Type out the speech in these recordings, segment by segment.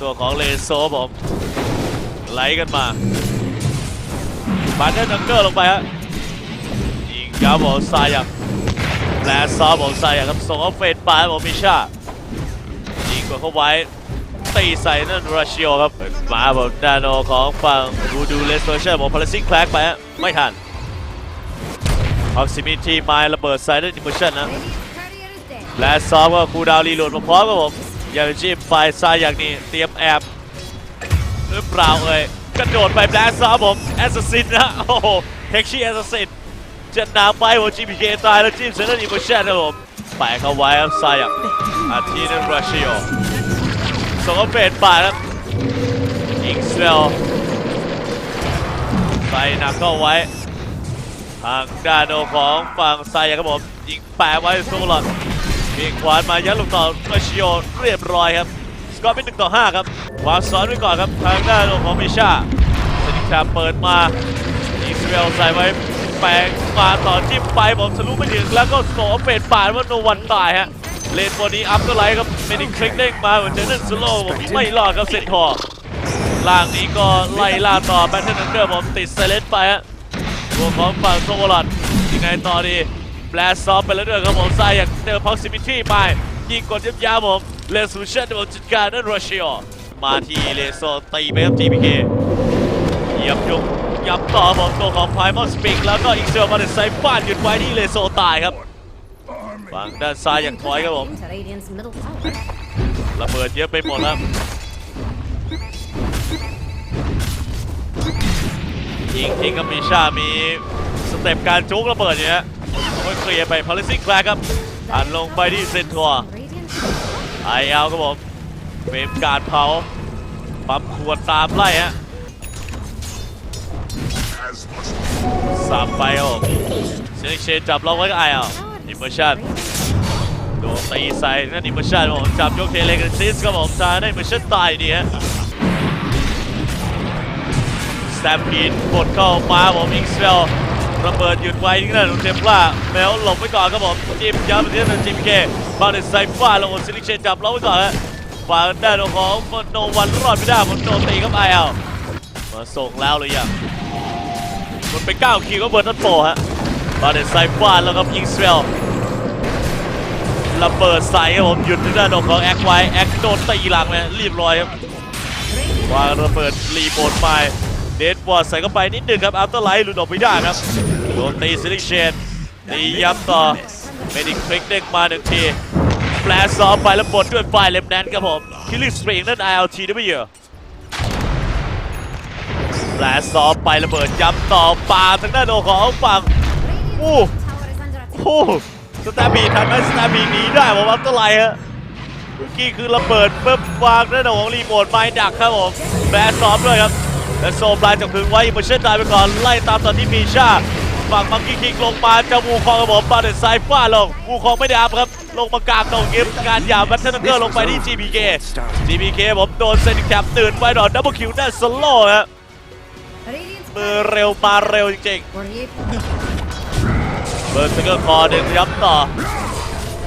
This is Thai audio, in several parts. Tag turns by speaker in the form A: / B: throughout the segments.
A: ตัวของเลโซผมไหลกันมาบาร์เดนดังเกอร์ลงไปฮะยิงครับผมซายักแลซอฟผมซายักครับส่งเอาเฟดปาผมมิชายิงกดเข้าไว้ตีใส่นั่นราชิโอครับมาผมดานโนของฝั่งบูดูเลสเตอร์เชอร์ผมพาราซิงแคลกไปฮะไม่ทันออกซิมิทีไมล์ระเบิดไซเดอร์ดิมชั่นนะ
B: Carrier is dead.
A: และซ้อมก็คูลดาวน์รีโหลดมาพร้อมกับผมอ ย่างจิ้มไฟซ้ายอย่างนี้เตรียมแอบหรือเปล่าเอ่ยกระโดดไปแบล็กซ้อมผมแอสซัสซินนะโอ้โหเฮกชี่แอสซัสซินจะหนาไปผมจีพีเคตายแล้วจิ้มเซนเตอร์ดิมชั่นนะผมแปะเข้าไว้ครับซ้ายอย่างอาทีนึงราชิโอส่งเฟดป่าครับอิงเวลใส่หนักเข้าไว้ทางด้านโนของฝั่งซายครับผมยิงแปะไว้โซลอด มีขวานมายัดลูกต่อมาชิโอเรียบร้อยครับสกอร์เป็นหนึ่งต่อห้าครับวางซ้อนไว้ก่อนครับทางด้านของมิชาสติชาเปิดมาอิสราเอลใส่ไว้แปลงมาต่อจิ้มไปผมทะลุไปถึงแล้วก็โสเฟดป่านว่าโนวันตายฮะเลนบนนี้อัพก็ไลท์ครับเมดิคลิกเด้งมาเหมือนเดนนสโซโล่ผมไม่รอดครับเซนทอร์ล่างนี้ก็ไล่ล่าต่อแบทเทิลนันเดอร์ผมติดไซเลนไปฮะตัวของฝั่งโซลลัดยังไงต่อดี แบลสซอฟไปแล้วด้วยครับผมซายอย่างเจอพ็อกซิมิตี้ไปยิงกดยับยาผมเลสูเชนผมจัดการนั่นรัชเชียมาที่เลโซตีไปครับ GPK เหยียบยุกยับต่อผมตัวของไพมอนสปิงแล้วก็อีกเซลมาเดนไซฟาดหยุดไว้ที่เลโซตายครับฝั่งด้านซ้ายอย่างถอยครับผมระเบิดเยอะไปหมดครับยิงทิ้งกับมิชามีสเต็ปการจุกระเบิดอย่างเงี้ย เคลียร์ไปพาริซิงแคลครับอันลงไปที่เซนทัวไอเอาครับผมเฟมการเผาปั๊มขวดตามไล่ฮะสามไปครับเซนิกเชนจับล็อกไว้ก็ไอเอาอิมเมอร์ชันโดนตีใส่นั่นอิมเมอร์ชันจับผมจับยกเทเลกันซิสครับผมจาได้อิมเมอร์ชันตายดีฮะสแตมปีนกดเข้ามาผมอิงสเวล ระเบิดหยุดไว้ที่นั่นของเทมพลาแมวหลบไว้ก่อนครับผมจิมย้ำไปที่นั่นจิมเคบาเลนไซฟ้าลงซิลิกเชนจับล็อกไว้ก่อนฮะฝั่งด้านของโนวันรอดไม่ได้ผมโดนตีครับไอเอามาส่งแล้วหรือยังมันไป9คิวก็เบิร์นันโปฮะบาเดนไซฟ้าแล้วก็ยิงสเวลระเบิดใส่ครับผมหยุดทางด้านของแอคไว้แอคโดนตีหลังไปเรีบร้อยครับวางระเบิดรีโมทไปเดดบอร์ดใส่เข้าไปนิดนึงครับอัลเตอร์ไลท์หลุดออกไปได้ครับ โดนตีซิลิเชนตีย้ำต่อเมดิคลิกเด้งมาหนึ่งทีแฟลซ้อมไปแล้วบดด้วยไฟเล็บแนนครับผมคิลลิ่งสปริงนั่น ILTW แฟลซ้อมไประเบิดย้ำต่อปาทางด้านของฝั่ง
B: Radiant
A: Ooh.
B: tower is under attack.
A: โอ้สแตมบีทันไหมสแตมบีหนีได้ผมอัพเท่าไหร่ฮะเมื่อกี้คือระเบิดปุ๊บวางด้านของรีโมทไม้ดักครับผมแบนซ้อมด้วยครับและโซมลายจากพึงไว้มาเช่นตายไปก่อนไล่ตามตอนที่มีชา ฝั่งมังกี้คิงลงมาจะวูคองครับผมบาเดนไซฟาลงวูคองไม่ได้อัพครับ ลงมากลางตรงเกมการหยาบแบทเทิลเกอร์ลงไปที่ GPK GPK ผมโดนเซนแคปตื่นไปหน่อยดับเบิลคิวได้สโลว์ฮะมือเร็วมาเร็วจริงๆเบอร์เซอร์คอดึงย้ำต่อ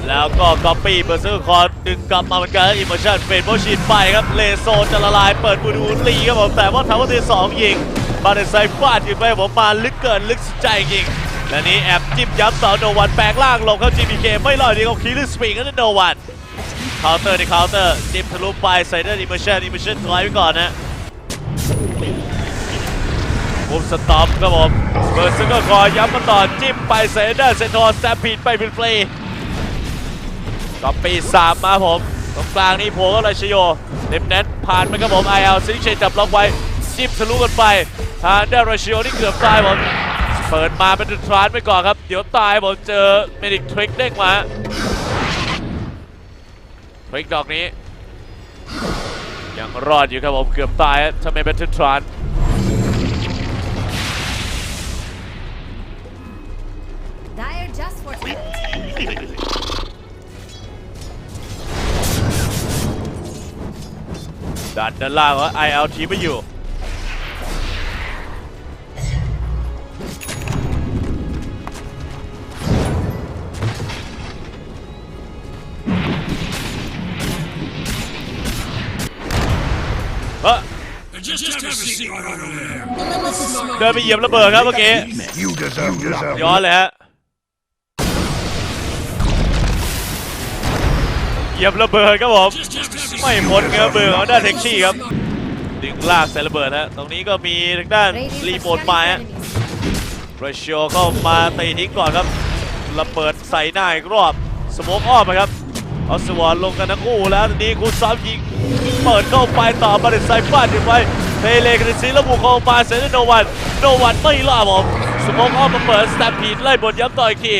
A: แล้วก็ก๊อปปี้เบอร์เซอร์คอดึงกลับมาเหมือนกันอิมเมอร์ชันเฟดโมชินไปครับเลโซจะละลายเปิดบูดูลีครับผมแต่ว่าทาวเวอร์เทสองยิง บาเดนไซฟาดยิงไปผมมาลึกเกินลึกใจจริงและนี้แอบจิ้มย้ำต่อโนวันแปลงล่างลงเข้า GPK ไม่รอดดีเขาคีลิสปริงก็ได้โนวันเคาน์เตอร์ในเคาน์เตอร์จิ้มทะลุไปใส่ได้อิมเมชันอิมเมชันถอยไปก่อนนะมุมสต็อปครับผมเบิร์ดซึ่งก็คอยย้ำมาต่อจิ้มไปเซนเดอร์เซนทอร์แซมพีดไปเป็นฟรีก็ปีสามมาผมตรงกลางนี่โผล่ก็เลยชโยเน็บแนทผ่านไปครับผมไอเอลซิลิเชนจับล็อกไว้จิ้มทะลุกันไป ทางเดอร์ราชิโอนี่เกือบตายผมเปิดมาเป็นทรานไปก่อนครับ เดี๋ยวตายผมเจอเมดิกทริกเด้งมาทริกดอกนี้ ยังรอดอยู่ครับผมเกือบตายฮะถ้าไม่เป็นทราน
B: Dire just for
A: ดันด้านล่างว่า ILT ไม่อยู่ เดินไปเหยียบระเบิดครับเมื่อกี้
C: You deserve, you deserve.
A: ย้อนเลยฮะ เหยียบระเบิดครับผมไม่พ้นเงื้อมือของด้านเท็กซี่ครับ ดึงลากใส่ระเบิดฮะ ตรงนี้ก็มีทางด้าน
B: Radiant
A: รี
B: are
A: โมทมา
B: scanning
A: ฮะ
B: enemies.
A: เรชิโอเข้ามาตีทิ้งก่อนครับ ระเบิดใส่หน้าอีกรอบ สโมกอ้อมไปครับเอาสวอนลงกันทั้งคู่แล้วทีนี้คูซ้ำยิงเปิดเข้าไปต่อมาเด็ดไซฟาดถึงไว้เทเลกริซีแล้วบุกเข้ามาเซนโนวันโนวันไม่รอดผมสโมกอ้อมมาเปิดสแตมพีดไล่บทย้ำต่ออีกที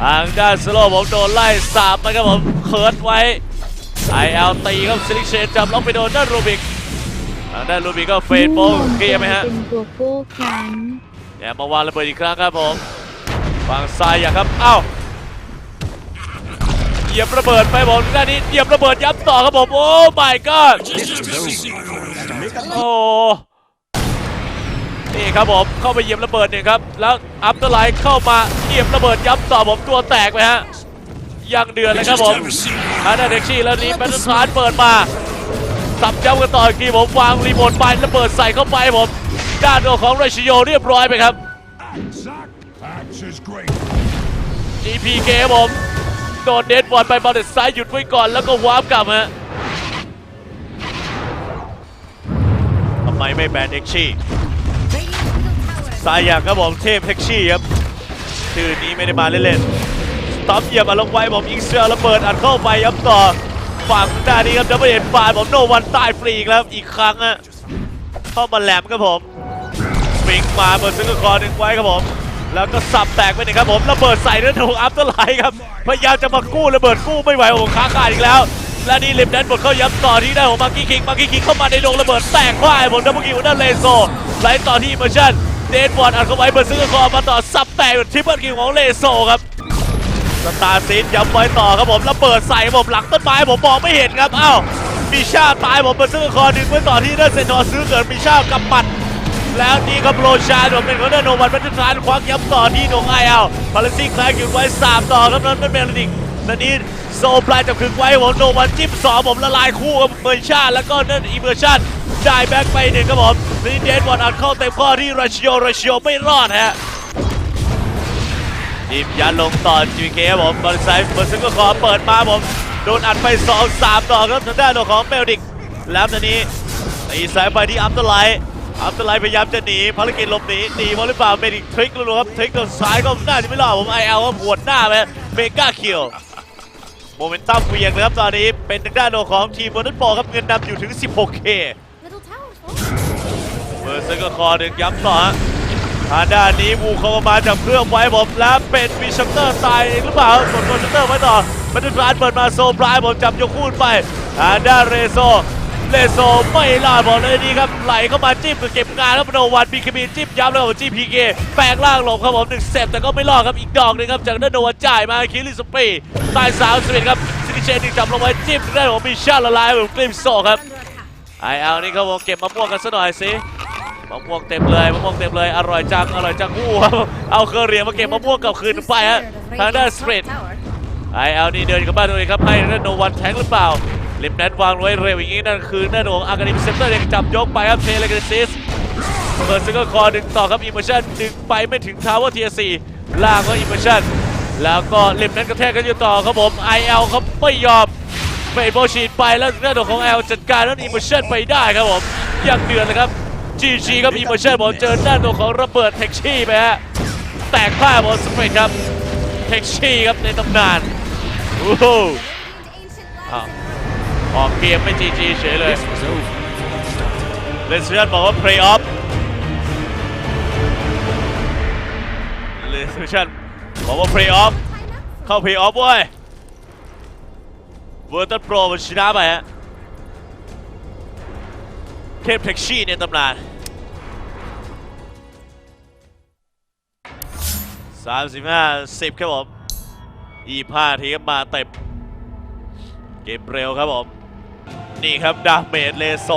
A: ทางด้านสโลว์ผมโดนไล่สามไปครับผมเคิร์ดไว้ไอเอลตีครับซิลิเชนจับล็อกไปโดนด้านรูบิกทางด้านรูบิกก็เฟดโป้เคลียร์ไหมฮะ
D: เป็นตัวโก้ครั้ง
A: แอบมาวางระเบิดอีกครั้งครับผมฝั่งซ้ายอย่างครับเอ้า เหยียบระเบิดไปผมด้านนี้เหยียบระเบิดย้ำต่อครับผมโอ้ my god โอ้นี่ครับผมเข้าไปเหยียบระเบิดเนี่ยครับแล้วอัพเตอร์ไลท์เข้ามาเหยียบระเบิดย้ำต่อผมตัวแตกไปฮะยังเดือดเลยครับผมทางด้าเด็กชี่แล้วนี้แบทเทิลทรานเปิดมาสับย้ำกันต่ออีกทีผมวางรีโมทไประเบิดใส่เข้าไปผมด้านตัวของเรชิโยเรียบร้อยไปครับ GPK ครับผม โดนเดดบอลไปบอลเด็ดซ้ายหยุดไว้ก่อนแล้วก็วาร์ปกลับฮะทำไมไม่แบนเอ็กชี่สายอยากครับผมเทพเอ็กชี่ครับชื่อนี้ไม่ได้มาเล่นๆสต็อปเหยียบอลงไว้ผมอิงเซอร์ระเบิดอัดเข้าไปย้ำต่อฝั่งหน้านี้ครับดับเบิลเอ็นฟาดผมโนวันตายฟรีอีกแล้วอีกครั้งฮะเข้ามาแหลมครับผมสวิงมาเปิดซึ่งกคอหนึ่งไว้ครับผม แล้วก็สับแตกไปหนึ่งครับผมระเบิดใส่ด้วยถูกอัพเตอร์ไลท์ครับพยายามจะมากู้ระเบิดกู้ไม่ไหวโอ้ค้าขาดอีกแล้ว และนี่ลิมแดนบดเข้าย้ำต่อที่ได้ของมาร์กี้คิงมาร์กี้คิงเข้ามาในดงระเบิดแตกพ่ายผมดับเบิลคิวด้านเลโซไหลต่อที่เมอร์ชันเดนบอลอัดเข้าไว้เปิดซึ่งคอมาต่อสับแตกทริปเปิลคิวของเลโซครับสตาร์ซีดย้ำไว้ต่อครับผมแล้วเปิดใส่ผมหลังต้นไม้ผมมองไม่เห็นครับอ้าวมิชาตายผมมาซื้อคอดึงไว้ต่อที่เดนเซนทอร์ซื้อเกิดมิชากับปัด แล้วนี่ครับโรชาผมเป็นคนเดินโนวันเป็นทานควักย้ำต่อที่ดงไอเอลพาเลนซี่แคลกอยู่ไว้สามต่อครับนั้นเป็นเมลดิกและนี่โซปลายจับคึงไว้ผมโนวันจิ้มสองผมละลายคู่กับเมอร์ชาแล้วก็นั่นอีเมอร์ชันได้แบ็กไปหนึ่งครับผมนี่เดนบอลอัดเข้าเต็มข้อที่ราชิโอราชิโอไม่รอดฮะทีมยันลงต่อ GK คผมบอลไซด์เปิดซึ่งก็ขอเปิดมาผมโดนอัดไป2 3ต่อครับทางด้านของเมลดิกแล้วตอนนี้ตีสายไปที่อัพเตอร์ไลท์ อัพเตอร์ไลท์พยายามจะหนีภารกิจหลบหนีหนีบอลหรือเปล่าเมดิกทริกรัวๆครับทริกโดนซ้ายก็น่าจะไม่รอดผมไอเอลก็ปวดหน้าไปเมกาคิลโมเมนตัมเหวียงเลยครับตอนนี้เป็นทางด้านของทีมบอลนันบอลครับเงินนำอยู่ถึง 16K
B: Middle tower falls.
A: เบอร์ซึงก็คอหนึ่งย้ำต่อฮะทางด้านนี้วูเข้ามาจับเครื่องไว้ผมแล้วเป็นมีชัตเตอร์ตายเองหรือเปล่ากดตัวชัตเตอร์ไว้ต่อมันจะร้านเปิดมาโซปลายผมจับยกคูณไปทางด้านเรโซ เรโซไม่รอดบอกเลยนี่ครับไหลเข้ามาจิ้มเก็บงานแล้วโนวันบีคบีจิ้มย้ำแล้วจิ้มพีเกแปลงร่างหลบครับผมหนึ่งเต็ปแต่ก็ไม่รอดครับอีกดอกหนึงครับจากด้นโนวันจ่ายมาคิริสปีตายสาวสิบเอ็ดครับซินิเชนอีกจับลงไว้จิ้มได้ผมมีชาละลายผมกลิมโซครับไอเอานี่เขาบอกเก็บมะม่วงกันซะหน่อยสิมะม่วงเต็มเลยมะม่วงเต็มเลยอร่อยจังอร่อยจังอู้ครับเอาเคอเรียงมาเก็บมะม่วงกลับคืนไปฮะทางด้านสเปร
B: top
A: ดไอเอานี่เดินกลับบ้านตัวเองครับให้นั่นโนวันแทงหรือเปล่า ลิมแนนวางไว้เร็วอย่างนี้นั่นคือนั่นของอาร์กานิมเซมเตอร์ยังจับยกไปครับเทเลกรซิสเปิดซิงเกิลคอดึงต่อครับอิมเมอร์ชันดึงไปไม่ถึงทาวเวอร์เทียสี่ลากก็อิมเมอร์ชันแล้วก็ลิมแนนกระแทกกันอยู่ต่อครับผมไอเอลเขาไม่ยอมเฟดโบฉีดไปแล้วหน้าตัวของแอลจัดการแล้วอิมเมอร์ชันไปได้ครับผมยังเดือดเลยครับจีจีครับอิมเมอร์ชันผมเจอหน้าตัวของระเบิดเทคชี่ไปฮะแตกพ่ายบอลสเปรดครับเทคชี่ครับในตำนานโอ้โห
B: Radiant ancient
A: อ้าว
B: legends.
A: ออกเกมไม่จีจีเฉยเลย เลนเซียนบอกว่าเพลย์ออฟ เลนเซียนบอกว่าเพลย์ออฟ
B: Time up.
A: เข้าเพลย์ออฟเว้ยเวอร์ตันโปรมันชนะไปฮะ เทพเท็กชี่ในตำนานสามสิบห้าสิบครับผมอีห้าทีครับมาเต็มเกมเร็วครับผม นี่ครับดาเมจเลโซ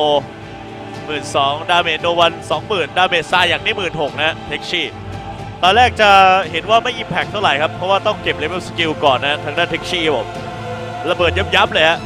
A: หมื่นสองดาเมจโนวันสองหมื่นดาเมจซาอย่างนี้หมื่นหกนะเท็กชี่ตอนแรกจะเห็นว่าไม่อิมแพกเท่าไหร่ครับ เพราะว่าต้องเก็บเลเวลสกิลก่อนนะ ทางด้านเท็กชี่ผมระเบิดยับๆเลยฮะ